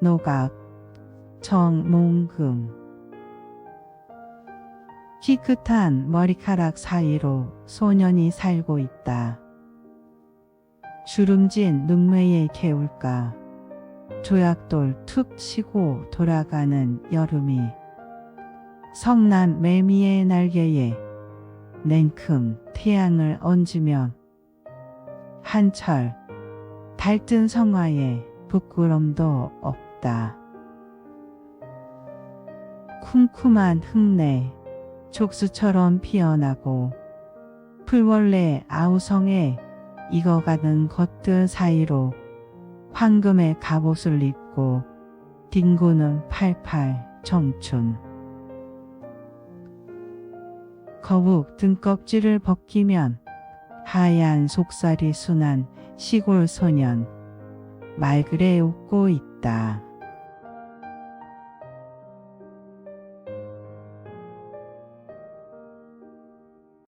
노각, 정몽금. 희끗한 머리카락 사이로 소년이 살고 있다. 주름진 눈매의 개울가, 조약돌 툭 치고 돌아가는 여름이, 성난 매미의 날개에 냉큼 태양을 얹으면 한철 달뜬 성화에 부끄럼도 없다. 쿰쿰한 흙내 족수처럼 피어나고 풀벌레 아우성에 익어가는 것들 사이로 황금의 갑옷을 입고 뒹구는 팔팔 청춘. 거북 등껍질을 벗기면 하얀 속살이 순한 시골 소년 말그레 웃고 있다.